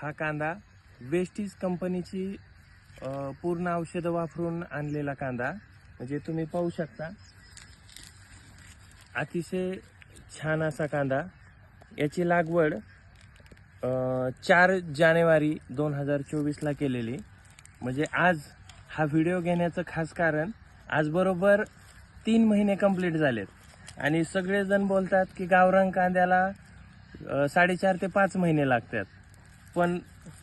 हा कांदा वेस्टीज कंपनीची पूर्ण औषधं वापरून आणलेला कांदा. म्हणजे तुम्ही पाहू शकता. अतिशय छान असा कांदा. याची लागवड चार जानेवारी दोन हजार चोवीसला केलेली. म्हणजे आज हा व्हिडिओ घेण्याचं खास कारण आज बरोबर तीन महिने कंप्लीट झालेत. आणि सगळेजण बोलतात की गावरान कांद्याला साडेचार ते पाच महिने लागतात. पण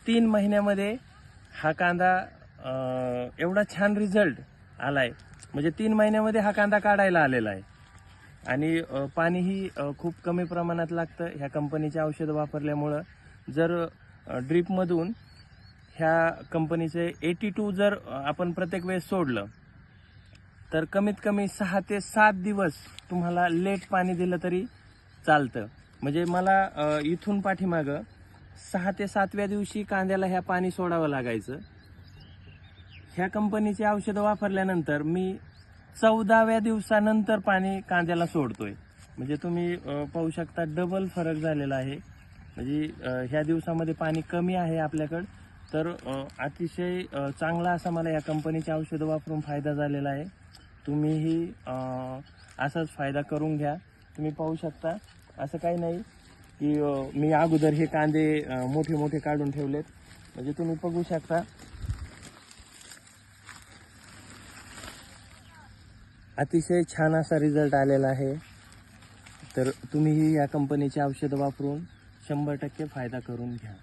तीन महिन्यामध्ये हा कांदा एवढा छान रिझल्ट आलाय. म्हणजे तीन महिन्यामध्ये हा कांदा काढायला आलेला आहे. आणि पाणीही खूप कमी प्रमाणात लागतं. ह्या कंपनीचे औषधं वापरल्यामुळं जर ड्रीपमधून ह्या कंपनीचे एटी टू जर आपण प्रत्येक वेळेस सोडलं तर कमीत कमी सहा ते सात दिवस तुम्हाला लेट पाणी दिलं तरी चालतं. म्हणजे मला इथून पाठीमागं सहा ते सातव्या दिवशी कांद्याला ह्या पाणी सोडावं लागायचं. ह्या कंपनीची औषधं वापरल्यानंतर मी चौदाव्या दिवसानंतर पाणी कांद्याला सोडतोय. म्हणजे तुम्ही पाहू शकता डबल फरक झालेला आहे. म्हणजे ह्या दिवसामध्ये पाणी कमी आहे आपल्याकडं. तर अतिशय चांगला असा मला या कंपनीची औषधं वापरून फायदा झालेला आहे. तुम्हीही असाच फायदा करून घ्या. तुम्ही पाहू शकता. असं काही नाही. की मी अगोदर हे कांदे मोठे मोठे काढून ठेवलेत. म्हणजे तुम्ही बघू शकता. अतिशय छान असा रिझल्ट आलेला आहे. तर तुम्हीही या कंपनीची औषधं वापरून शंभर टक्के फायदा करून घ्या.